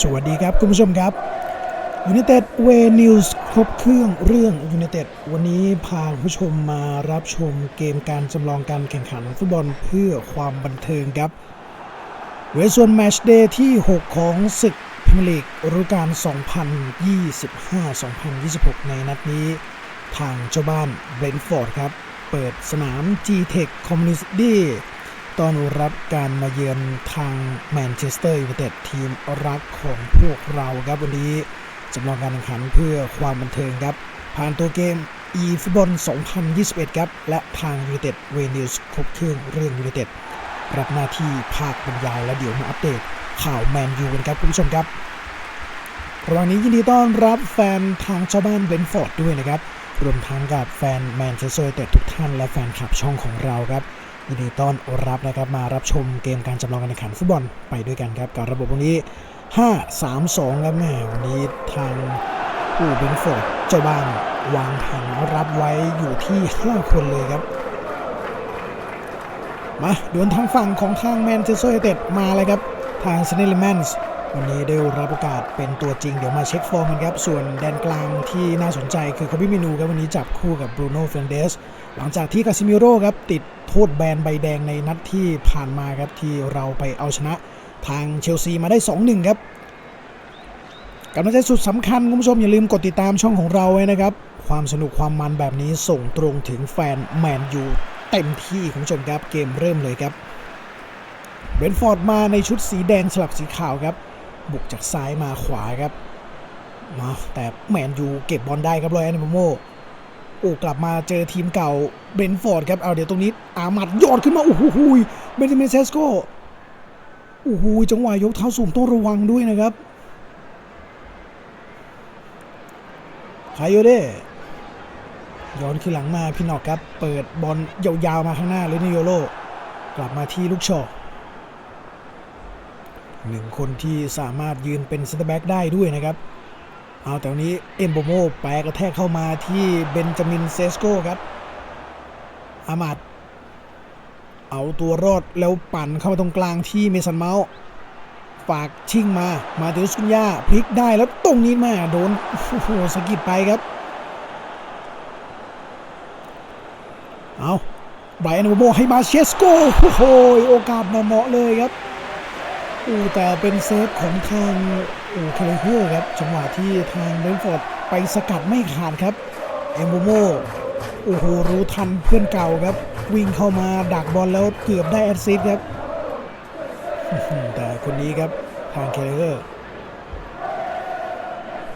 สวัสดีครับคุณผู้ชมครับยูเนเต็ดเวนิวส์ครบเครื่องเรื่องยูเนเต็ดวันนี้พาผู้ชมมารับชมเกมการจำลองการแข่งขันฟุตบอลเพื่อความบันเทิงครับโดยส่วนแมชเดย์ที่ 6 ของศึกพรีเมียร์ลีกฤดูกาล 2025-2026 ในนัดนี้ ทางเจ้าบ้านเบรนฟอร์ดครับ เปิดสนาม G-Tech Community ต้อนรับการมาเยือนทางแมนเชสเตอร์ยูไนเต็ดทีมรักของพวกเราครับวันนี้จำลองการแข่งขันเพื่อความบันเทิงครับ ผ่านตัวเกม e ฟุตบอล2021 ครับ และทางยูไนเต็ดเวนิสครบเครื่องเรื่องยูไนเต็ดรับหน้าที่ภาคบรรยายและเดี๋ยวมาอัปเดตข่าวแมนยูกันครับคุณผู้ชมครับระหว่างนี้ยินดีต้อนรับแฟนทางชาวบ้านเบนฟอร์ดด้วยนะครับรวมทั้งกับแฟนแมนเชสเตอร์ยูไนเต็ดทุกท่านและแฟนคลับช่องของเราครับ ยินดีต้อนรับนะครับมารับชมเกมการจำลองการแข่งขันฟุตบอลไปด้วยกันครับกับระบบวันนี้ 5 3 2ครับแม่วันนี้ทางผู้เบนฟอร์ดเจ้าบ้านวางแผนรับไว้อยู่ที่ 5 คนเลยครับ มาดวลทางฝั่งของทางแมนเชสเตอร์ยูไนเต็ดมาเลยครับ ทางเซนเนลแมนส์วันนี้ได้รับโอกาสเป็นตัวจริงเดี๋ยวมาเช็คฟอร์มกันครับ ส่วนแดนกลางที่น่าสนใจคือคาบิเมนูครับวันนี้จับคู่กับบรูโน่เฟรนเดส หลังจากที่คาซิมิโร่ครับติดโทษแบนใบแดงในนัดที่ผ่านมาครับที่เราไปเอาชนะทางเชลซีมาได้ 2-1 ครับกำลังใจสุดสำคัญคุณผู้ชมอย่าลืมกดติดตามช่องของเราไว้นะครับ ความสนุกความมันแบบนี้ส่งตรงถึงแฟนแมนยูเต็มที่คุณผู้ชมครับเกมเริ่มเลยครับเบนฟอร์ดมาในชุดสีแดงสลับสีขาวครับ บุกจากซ้ายมาขวาครับมาแต่แมนยูเก็บบอลได้ครับรอยแอนโมโม โอ้กลับมาเจอทีมเก่าเบนฟอร์ดครับเอาเดี๋ยวตรงนี้อามัดยอดขึ้นมาโอ้โหเบนจามินเซสโกโอ้โหจังหวะยกเท้าสูงต้องระวังด้วยนะครับคายโยเด้ย้อนขึ้นหลังมาพี่นอกครับ เปิดบอลยาวๆมาข้างหน้าเลยนิโยโลกลับมาที่ลูกชอหนึ่งคนที่สามารถยืนเป็นเซนเตอร์แบ็กได้ด้วยนะครับ เอาแต่วันนี้เอ็มโบโมแปรกระแทกเข้ามาที่เบนจามินเซสโกครับ อามัดเอาตัวรอดแล้วปั่นเข้ามาตรงกลางที่เมสันเมาส์ฝากชิ่งมา มาเตลสุนยาพลิกได้แล้วตรงนี้มาโดนโอ้โหสกิดไปครับ เอาไบรอันโบโมให้มาเชสโกโอ้โหโอกาสเหมาะเลยครับอูแต่เป็นเซฟของทาง อูเคเลเฮอร์ครับจังหวะที่ทางเบนฟอร์ดไปสกัดไม่ขาดครับเอมโบโมโอ้โหรู้ทันเพื่อนเก่าครับ วิ่งเข้ามาดักบอลแล้วเกือบได้แอดซิสต์ครับ แต่คนนี้ครับทางเคเลเฮอร์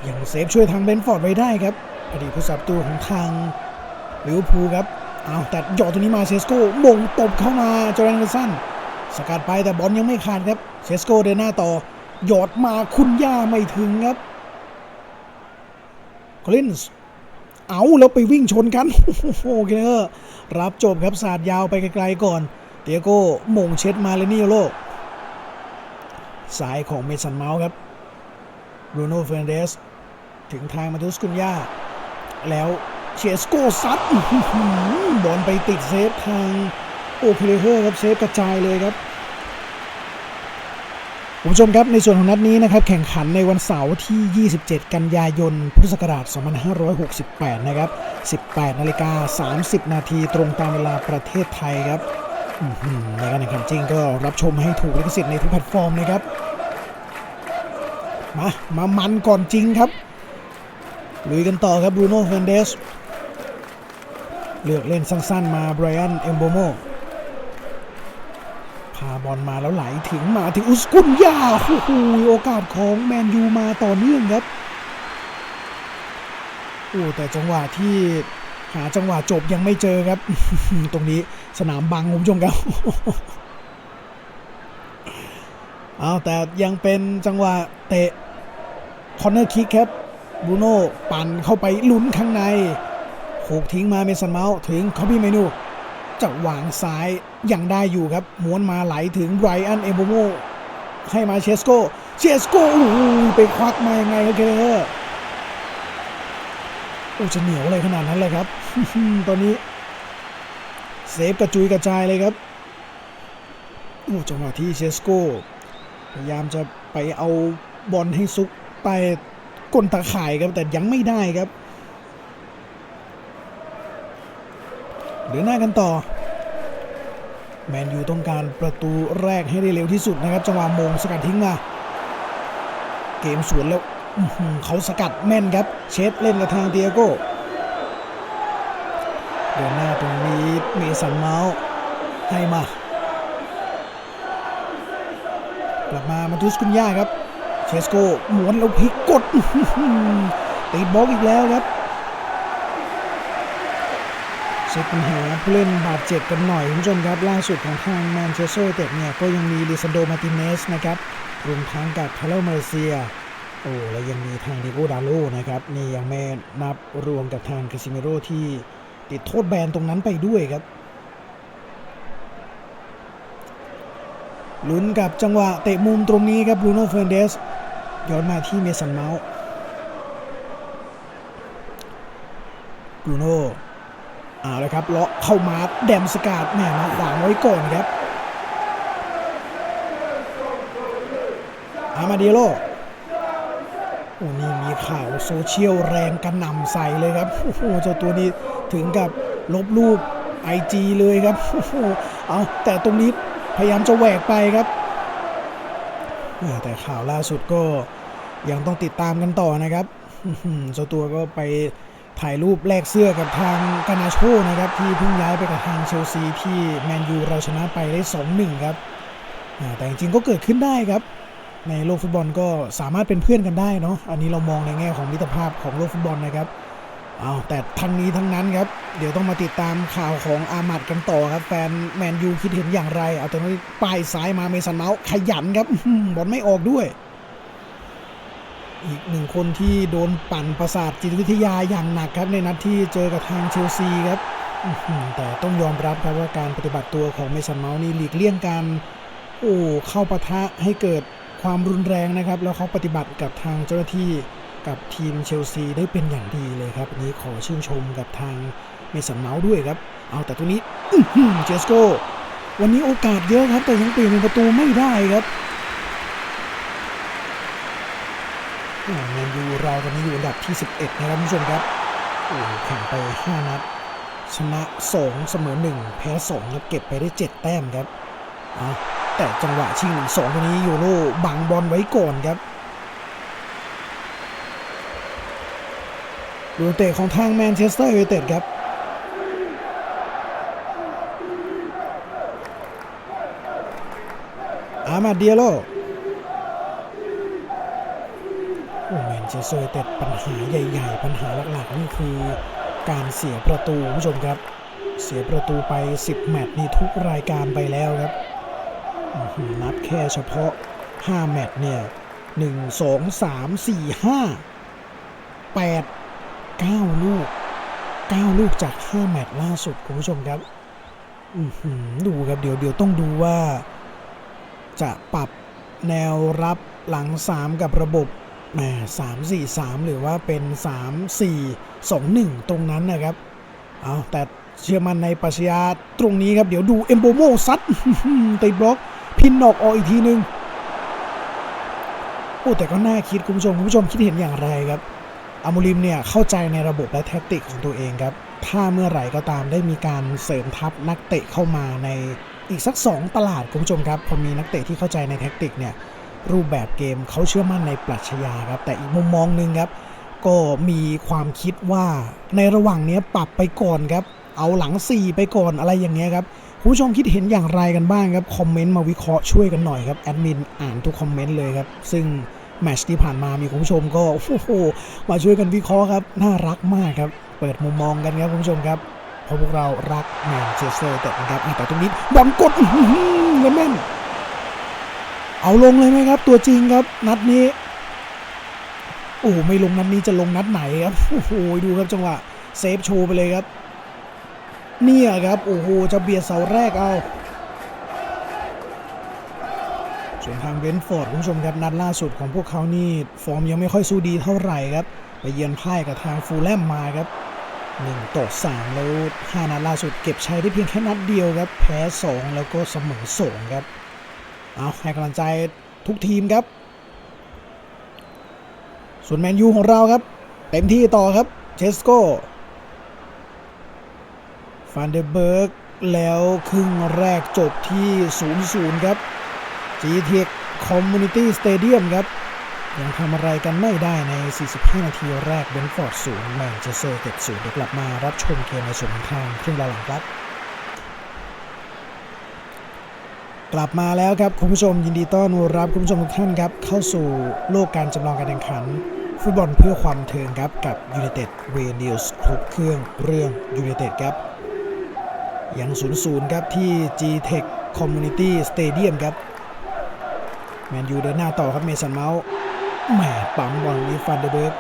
ยังเซฟช่วยทางเบนฟอร์ดไว้ได้ครับ อดีตผู้สับตัวของทางลิเวอร์พูลครับเอาแต่หยอดตรงนี้มาเซสโก้มงตบเข้ามาจอร์แดนเดอร์สันสกัดไปแต่บอลยังไม่ขาดครับเชสโกเดินหน้าต่อ หยอดมาคุณย่าไม่ถึงครับคลินส์เอาแล้วไปวิ่งชนกัน โอ้โหเคเลอร์รับจบครับสาดยาวไปไกลๆก่อน เตียโก้มงเช็ดมาเลนิโอโลกสายของเมสันเมาส์ครับบรูโน่เฟรนเดสถึงทางมาทุสกุนย่าแล้วเชสโกซัดบอลไปติดเซฟทางโอเคเลเฮอร์ครับเซฟกระจายเลยครับ คุณผู้ชมครับในส่วนของนัดนี้นะครับแข่งขันในวันเสาร์ที่ 27 กันยายน พุทธศักราช 2568 นะครับ 18 นาฬิกา 30 นาทีตรงตามเวลาประเทศไทยครับในการแข่งขันจริงก็รับชมให้ถูกลิขสิทธิ์ในทุกแพลตฟอร์มนะครับ มา มามันก่อนจริงครับ ลุยกันต่อครับบรูโน่เฟนเดส เลือกเล่นสั้นๆ มาไบรอัน เอมโบโม พาบอลมาแล้วไหลถึงมาถึงอุสกุนยาโอ้โหโอกาสของแมนยูมาต่อเนื่องครับโอ้แต่จังหวะที่หาจังหวะจบยังไม่เจอครับ ตรงนี้สนามบังคุณผู้ชมครับเอาแต่ยังเป็นจังหวะเตะคอนเนอร์คิกครับบูโน่ปั่นเข้าไปลุ้นข้างในโขกทิ้งมาเมสันเมาส์ถึงคอบี้เมนู จะวางซ้ายยังได้อยู่ครับม้วนมาไหลถึงไบรอันเอมโบโมให้มาเชสโกเชสโกโอ้โหไปควักมายังไงครับเคเลอร์โอ้จะเหนียวอะไรขนาดนั้นเลยครับ ตอนนี้เซฟกระจุยกระจายเลยครับโอ้จังหวะที่เชสโกพยายามจะไปเอาบอลให้ซุกใต้ก้นตาข่ายครับแต่ยังไม่ได้ครับ เดินหน้ากันต่อ แมนยูต้องการประตูแรกให้ได้เร็วที่สุดนะครับจังหวะมงสกัดทิ้งมา เกมสวนแล้วเขาสกัดแม่นครับ เชฟเล่นกับทางเตียโก้เดินหน้าตรงนี้เมสันเมาส์ให้มากลับมามาทุสกุนย่าครับเชสโก้หมวนแล้วพลิกกดติดบล็อกอีกแล้วครับ เช็คปัญหาผู้เล่นบาดเจ็บกันหน่อยคุณผู้ชมครับล่าสุดของทางแมนเชสเตอร์เต็ดเนี่ยก็ยังมีลิซันโดมาติเนสนะครับรวมทั้งกับคาร์ลมาเลเซียโอ้แล้วยังมีทางดิโกดาโลนะครับนี่ยังไม่นับรวมกับทางคาซิเมโรที่ติดโทษแบนตรงนั้นไปด้วยครับลุ้นกับจังหวะเตะมุมตรงนี้ครับบรูโน่เฟรนเดสย้อนมาที่เมสันเมาส์บรูโน่ เอาละครับเลาะเข้ามาแดมสกาดแหมมาขวางไว้ก่อนครับอามาเดียโลโอ้นี่มีข่าวโซเชียลแรงกระหน่ำใส่เลยครับโอ้โหเจ้าตัวนี้ถึงกับลบรูป IG เลยครับโอ้โหเอาแต่ตรงนี้พยายามจะแหวกไปครับแต่ข่าวล่าสุดก็ยังต้องติดตามกันต่อนะครับเจ้าตัวก็ไป ถ่ายรูปแลกเสื้อกับทางกานาโชนะครับ ที่เพิ่งย้ายไปกับทางเชลซีที่แมนยูเราชนะไปได้ 2-1 ครับแต่จริงๆก็เกิดขึ้นได้ครับ ในโลกฟุตบอลก็สามารถเป็นเพื่อนกันได้เนาะอันนี้เรามองในแง่ของมิตรภาพของโลกฟุตบอลนะครับเอาแต่ทั้งนี้ทั้งนั้นครับ เดี๋ยวต้องมาติดตามข่าวของอามัดกันต่อครับ แฟนแมนยูคิดเห็นอย่างไร เอาแต่นี้ป้ายซ้ายมาเมสันเมาส์ขยันครับบอลไม่ออกด้วย อีกหนึ่งคนที่โดนปั่นประสาทจิตวิทยาอย่างหนักครับในนัดที่เจอกับทางเชลซีครับแต่ต้องยอมรับครับว่าการปฏิบัติตัวของเมสันเมาส์นี่หลีกเลี่ยงการโอ้เข้าปะทะให้เกิดความรุนแรงนะครับ แล้วเขาปฏิบัติกับทางเจ้าหน้าที่กับทีมเชลซีได้เป็นอย่างดีเลยครับนี้ขอชื่นชมกับทางเมสันเมาส์ด้วยครับ เอาแต่ตัวนี้อื้อหือเจสโกวันนี้โอกาสเยอะครับแต่ยังเปลี่ยนเป็นประตูไม่ได้ครับ แมนยูเราตอนนี้อยู่อันดับที่ 11 นะครับคุณผู้ชมครับโอ้แข่งไป 5 นัด ชนะ 2 เสมอ 1 แพ้2ครับเก็บไปได้ 7 แต้มครับแต่จังหวะชิงหนึ่งสองตัวนี้ยูโรบังบอลไว้ก่อนครับดูเตะของทางแมนเชสเตอร์ยูไนเต็ดครับอามาเดียโล โอ้แมน เชสเตอร์ยูไนเต็ดปัญหาใหญ่ๆ ปัญหาหลักๆนี่คือการเสียประตูผู้ชมครับ เสียประตูไป 10 แมตช์นี่ทุกรายการไปแล้วครับนับแค่เฉพาะ 5 แมตช์เนี่ย1 2 3 4 5 8 9 ลูก 9 ลูกจาก 5 แมตช์ล่าสุดคุณผู้ชมครับอือหือดูครับเดี๋ยวเดี๋ยวต้องดูว่า จะปรับแนวรับหลัง 3 กับระบบ แหม3 4 3หรือว่าเป็น3 4 2 1ตรงนั้นนะครับเอาแต่เชื่อมันในปัชญาตรงนี้ครับเดี๋ยวดูเอมโบโมซัดติดบล็อกพินนอกออกอีกทีนึงโอ้แต่ก็น่าคิดคุณผู้ชมคุณผู้ชมคิดเห็นอย่างไรครับอามูริมเนี่ยเข้าใจในระบบและแท็กติกของตัวเองครับถ้าเมื่อไหร่ก็ตามได้มีการเสริมทัพนักเตะเข้ามาในอีกสัก 2 ตลาดคุณผู้ชมครับพอมีนักเตะที่เข้าใจในแท็กติกเนี่ย รูปแบบเกมเขาเชื่อมั่นในปรัชญาครับ แต่อีกมุมมองหนึ่งครับ ก็มีความคิดว่าในระหว่างนี้ปรับไปก่อนครับ เอาหลัง 4 ไปก่อนอะไรอย่างเงี้ยครับคุณผู้ชมคิดเห็นอย่างไรกันบ้างครับ คอมเมนต์มาวิเคราะห์ช่วยกันหน่อยครับแอดมินอ่านทุกคอมเมนต์เลยครับ ซึ่งแมชที่ผ่านมามีคุณผู้ชมก็โอ้โหมาช่วยกันวิเคราะห์ครับ น่ารักมากครับ เปิดมุมมองกันครับคุณผู้ชมครับเพราะพวกเรารักแมนเชสเตอร์ยูไนเต็ดนะครับแต่ตรงนี้บอลกดอื้อหือเงินแม่น เอาลงเลยไหมครับ ตัวจริงครับ นัดนี้ โอ้ไม่ลงนัดนี้จะลงนัดไหนครับโอ้โหดูครับจังหวะเซฟโชว์ไปเลยครับ เนี่ยครับโอ้โหจะเบียดเสาแรกเอาส่วนทางเบนฟอร์ดคุณผู้ชมครับนัดล่าสุดของพวกเขานี่ฟอร์มยังไม่ค่อยสู้ดีเท่าไหร่ครับ ไปเยือนพ่ายกับทางฟูลแลมมาครับ1ต่อ3แล้ว5นัดล่าสุดเก็บชัยได้เพียงแค่นัดเดียวครับ แพ้ 2 แล้วก็เสมอ2ครับ เอาให้กำลังใจทุกทีมครับ ส่วนแมนยูของเราครับ เต็มที่ต่อครับเชสโกฟันเดเบิร์กแล้วครึ่งแรกจบที่ 0-0 ครับ GTX Community Stadium ครับ ยังทำอะไรกันไม่ได้ใน 45 นาทีแรกเบนฟอร์ดศูนย์แมนเชสเตอร์เต็ดศูนย์เดี๋ยวกลับมารับชมเกมในส่วนของทางครึ่งหลังครับ กลับมาแล้วครับคุณผู้ชมยินดีต้อนรับคุณผู้ชมทุกท่านครับเข้าสู่โลกการจำลองการแข่งขัน ฟุตบอลเพื่อความเทิงครับกับ United Way News ครบเครื่องเรื่อง United ครับยัง0-0ครับที่ G-Tech Community Stadium ครับแมนยูเดินหน้าต่อครับเมสันเมาส์แหมปั๊มบอลนี้ฟันเดอร์เบิร์ก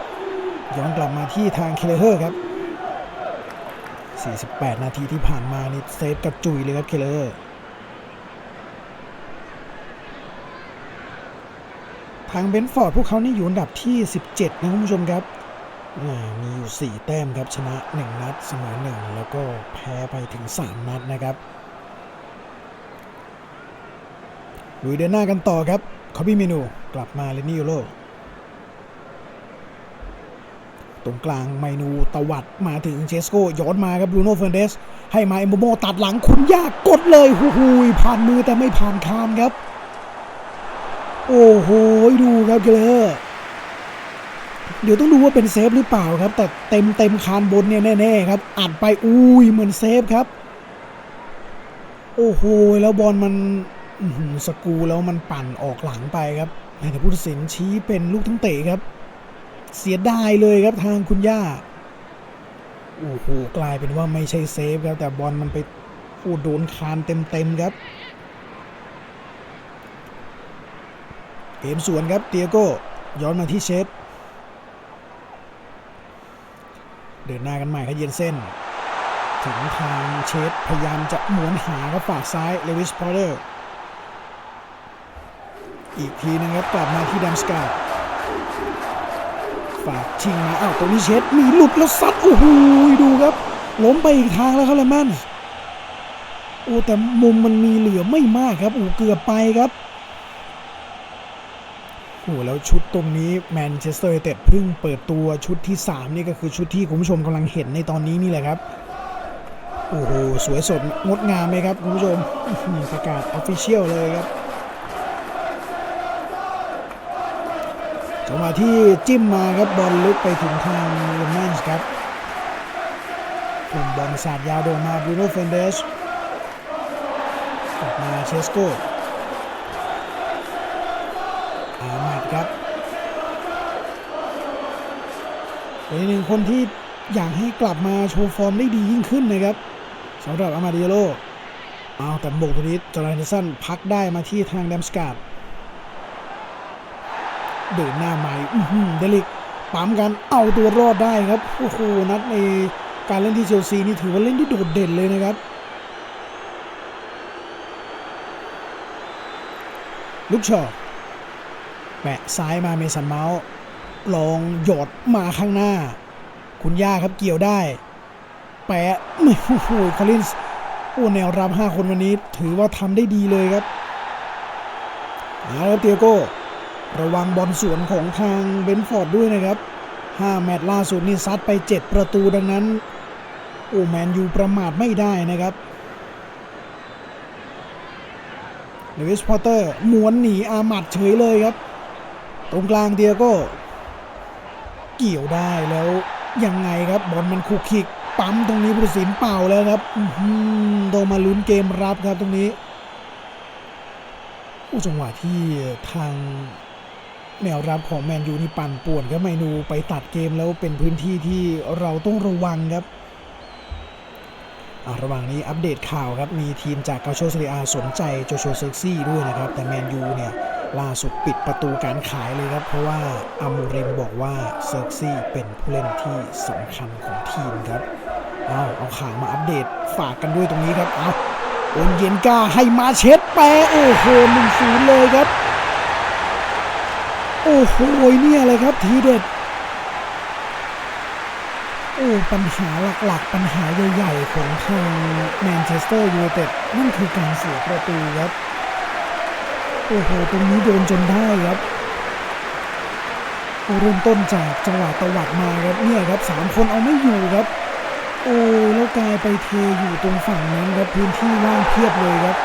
ย้อนกลับมาที่ทางเคเลเฮอร์ครับ 48 นาทีที่ผ่านมานี่เซฟกระจุยเลยครับเคเลเฮอร์ ทางเบนฟอร์ดพวกเขานี่อยู่อันดับที่ 17 นะคุณผู้ชมครับ มีอยู่ 4 แต้มครับชนะ 1 นัดเสมอ1 แล้วก็แพ้ไปถึง 3 นัดนะครับลุยเดินหน้ากันต่อครับคอบี้เมนูกลับมาเลนี่ยูโรตรงกลางเมนูตวัดมาถึงเชสโกย้อนมาครับบรูโน่เฟรนเดสให้มาเอมโบโมตัดหลังคุณยากกดเลยหูหูยผ่านมือแต่ไม่ผ่านคานครับ โอ้โห ยดูครับเกลเลอร์เดี๋ยวต้องดูว่าเป็นเซฟหรือเปล่าครับ แต่เต็มเต็มคานบนเนี่ยแน่ๆครับอัดไปอุ้ยเหมือนเซฟครับ โอ้โหแล้วบอลมันสกูแล้วมันปั่นออกหลังไปครับแต่ผู้ตัดสินชี้เป็นลูกทั้งเตะครับ เสียดายเลยครับทางคุณย่าโอ้โหกลายเป็นว่าไม่ใช่เซฟครับแต่บอลมันไปโอ้โดนคานเต็มๆครับ เกมสวนครับเตียโก้ย้อนมาที่เชฟ เดินหน้ากันใหม่ครับเย็นเส้น ถึงทางเชฟพยายามจะหมุนหาครับฝากซ้ายเลวิสพอร์เตอร์อีกทีนึงครับกลับมาที่ดัมสกาฝากชิงมาอ้าวตรงนี้เชฟมีหลุดแล้วซัดโอ้โหดูครับล้มไปอีกทางแล้วครับเลมันโอ้แต่มุมมันมีเหลือไม่มากครับโอ้เกือบไปครับ โอ้แล้วชุดตรงนี้แมนเชสเตอร์ยูไนเต็ดเพิ่งเปิดตัวชุดที่ 3 นี่ก็คือชุดที่คุณผู้ชมกำลังเห็นในตอนนี้นี่แหละครับ โอ้โห สวยสดงดงามไหมครับคุณผู้ชมประกาศออฟฟิเชียลเลยครับจังหวะที่จิ้มมาครับบอลลึกไปถึงทางเลมอนส์ครับกลุ่มบอลสาดยาวโด่งมาบรูโน่เฟนเดสกลับมาเชสโก ครับเป็นอีกหนึ่งคนที่อยากให้กลับมาโชว์ฟอร์มได้ดียิ่งขึ้นนะครับสำหรับอามาดิโลเอาแต่โบกตัวนี้จอร์แดนสันพักได้มาที่ทางแดมสกาดเดินหน้าใหม่เดลิกปั๊มกันเอาตัวรอดได้ครับโอ้โหนัดในการเล่นที่เชลซีนี่ถือว่าเล่นที่โดดเด่นเลยนะครับลุกชอ แปะซ้ายมาเมสันเมาส์ลองหยดมาข้างหน้า คุณย่าครับเกี่ยวได้ แปะไม่โอ้โหคอลินส์โอ้แนวรับ5คนวันนี้ ถือว่าทำได้ดีเลยครับเอาละครับเตียโก้ระวังบอลสวนของทางเบนฟอร์ดด้วยนะครับ5แมตช์ล่าสุดนี่ซัดไป 7 ประตูดังนั้น โอ้แมนยูประมาทไม่ได้นะครับเลวิสพอตเตอร์ม้วนหนีอามัดเฉยเลยครับ ตรงกลางเดียโก้เกี่ยวได้แล้วยังไงครับบอลมันคุกคิกปั๊มตรงนี้ผู้สินเป่าแล้วครับอื้อหือโดนมาลุ้นเกมรับครับตรงนี้ผู้จังหวะที่ทางแนวรับของแมนยูนี่ปั่นป่วนครับเมนูไปตัดเกมแล้วเป็นพื้นที่ที่เราต้องระวังครับ ระหว่างนี้อัปเดตข่าวครับ มีทีมจากกาโชซเรียสนใจโจโชเซ็กซี่ด้วยนะครับ แต่แมนยูเนี่ย ล่าสุดปิดประตูการขายเลยครับ เพราะว่าอามูริมบอกว่าเซ็กซี่เป็นผู้เล่นที่สำคัญของทีมครับ เอาเอาข่าวมาอัปเดตฝากกันด้วยตรงนี้ครับ เอาโอนเย็นกาให้มาเช็ดแปโอ้โหหนึ่งศูนย์เลยครับ โอ้โหเนี่ยเลยครับทีเด็ด ปัญหาหลักๆ ปัญหาใหญ่ๆ ของทางแมนเชสเตอร์ยูไนเต็ดนั่นคือการเสียประตูครับ โอ้โห ตรงนี้โดนจนได้ครับเริ่มต้นจากจังหวะตวัดมาครับเนี่ยครับสามคนเอาไม่อยู่ครับ โอ้แล้วกลายไปเทอยู่ตรงฝั่งนั้นครับพื้นที่ว่างเพียบเลยครับ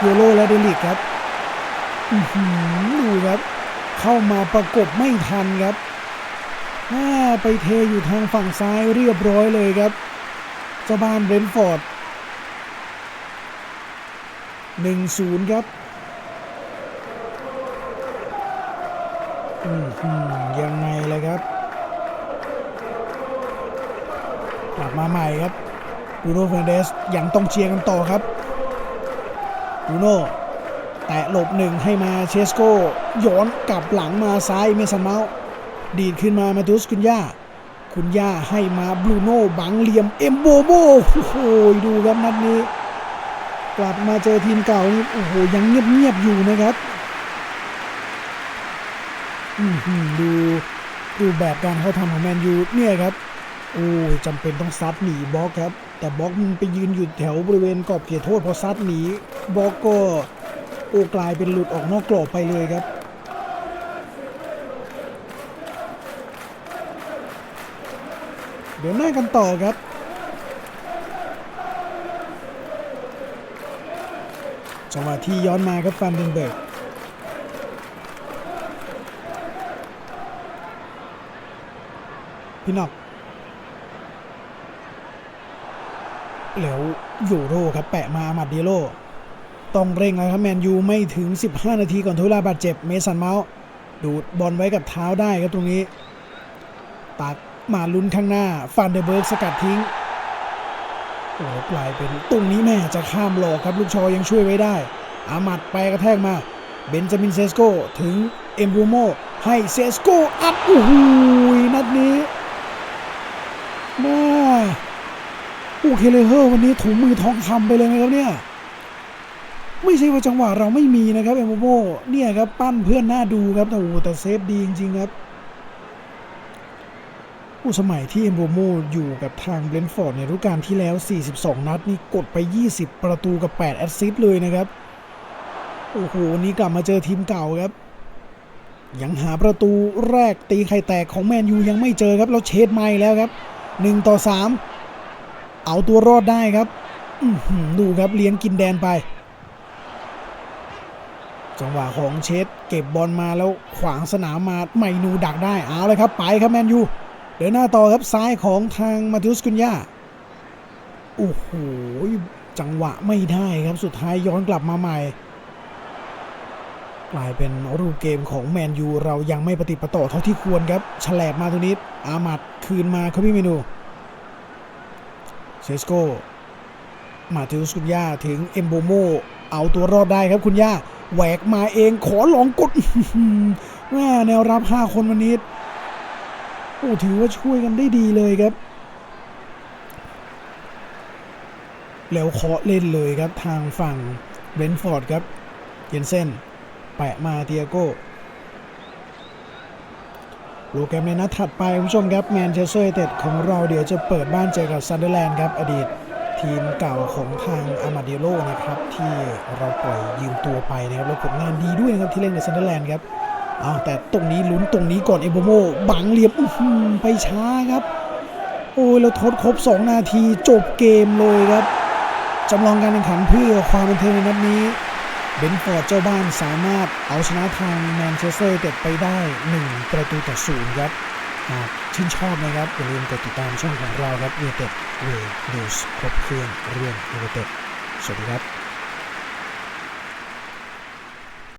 โยโรและเดลิกครับ อือหือดูครับ เข้ามาประกบไม่ทันครับ ไปเทอยู่ทางฝั่งซ้ายเรียบร้อยเลยครับเจ้าบ้านเบรนฟอร์ด1-0ครับยังไงเลยครับ กลับมาใหม่ครับบูโน่เฟรนเดสยังต้องเชียร์กันต่อครับบูโน่แตะหลบหนึ่งให้มาเชสโกย้อนกลับหลังมาซ้ายเมสันเมาส์ ดีดขึ้นมามาตุสคุณย่า คุณย่าให้มาบรูโน่บังเหลี่ยมเอมโบโบโอ้โหดูครับนัดนี้ กลับมาเจอทีมเก่านี่โอ้โหยังเงียบๆอยู่นะครับอือหือดูดูแบบการเข้าทำของแมนยูเนี่ยครับโอ้ยจำเป็นต้องซัดหนีบล็อกครับ แต่บล็อกมันไปยืนอยู่แถวบริเวณกรอบเขตโทษพอซัดหนีบล็อกก็โอกลายเป็นหลุดออกนอกกรอบไปเลยครับ เดี๋ยวหน้ากันต่อครับจังหวะที่ย้อนมาครับฟันเดนเบิร์กพี่นอกแล้วยูโรครับแปะมาอามัดเดียโลต้องเร่งแล้วครับแมนยูไม่ถึง 15 นาทีก่อนทุลาบาดเจ็บเมสันเมาส์ดูดบอลไว้กับเท้าได้ครับตรงนี้ ตัก มาลุ้นข้างหน้าฟันเดอร์เบิร์กสกัดทิ้งโอ้กลายเป็นตรงนี้แม่จะข้ามหลอกครับลูกชอยังช่วยไว้ได้ อามัดไปกระแทกมา เบนจามินเซสโกถึงเอ็มบูโมให้เซสโกอัดโอ้โหนัดนี้แม่โอเคเลยเฮ้อวันนี้ถุงมือทองคำไปเลยนะครับเนี่ยไม่ใช่ว่าจังหวะเราไม่มีนะครับเอ็มบูโมเนี่ยครับปั้นเพื่อนหน้าดูครับแต่โอ้แต่เซฟดีจริงๆครับ ผู้สมัยที่เอมโบโมอยู่กับทางเบรนฟอร์ดในฤดูกาลที่แล้ว 42 นัดนี่กดไป 20 ประตูกับ 8 แอสซิสต์เลยนะครับ โอ้โหวันนี้กลับมาเจอทีมเก่าครับ ยังหาประตูแรกตีไข่แตกของแมนยูยังไม่เจอครับ แล้วเชดไม่แล้วครับ 1 ต่อ 3 เอาตัวรอดได้ครับดูครับเลี้ยงกินแดนไป จังหวะของเชดเก็บบอลมาแล้วขวางสนามมาไมนูดักได้เอาเลยครับ ไปครับแมนยู เดินหน้าต่อครับซ้ายของทางมาติอุสกุนยาโอ้โหจังหวะไม่ได้ครับสุดท้ายย้อนกลับมาใหม่ กลายเป็นรูปเกมของแมนยูเรายังไม่ปฏิปต่อเท่าที่ควรครับฉลบมาตัวนี้อามัดคืนมาคาบิเมนูเซสโกมาติอุสกุนยาถึงเอมโบโมเอาตัวรอดได้ครับคุณย่าแหวกมาเองขอลองกดแม่แนวรับ 5 คนวันนี้ โอ้ถือว่าช่วยกันได้ดีเลยครับ แล้วเคาะเล่นเลยครับทางฝั่งเบนฟอร์ดครับเยนเซนแปะมาเตียโก้โปรแกรมในนัดถัดไปคุณผู้ชมครับแมนเชสเตอร์ยูไนเต็ดของเราเดี๋ยวจะเปิดบ้านเจอกับซันเดอร์แลนด์ครับ อดีตทีมเก่าของทางอามาเดโลนะครับ ที่เราปล่อยยืมตัวไปนะครับแล้วผลงานดีด้วยนะครับที่เล่นในซันเดอร์แลนด์ครับ อ้าวแต่ตรงนี้ลุ้นตรงนี้ก่อนเอโบโมบังเหลี่ยมไปช้าครับ โอ้ยเราทดครบ 2 นาทีจบเกมเลยครับจำลองการแข่งขันเพื่อความบันเทิงในนัดนี้เบนฟอร์ดเจ้าบ้านสามารถเอาชนะทางแมนเชสเตอร์เต็ดไปได้ 1 ประตูต่อศูนย์ครับหากชื่นชอบนะครับอย่าลืมกดติดตามช่องของเราครับยูไนเต็ดเวนิวส์ครบเครื่องเรื่องยูไนเต็ดสวัสดีครับ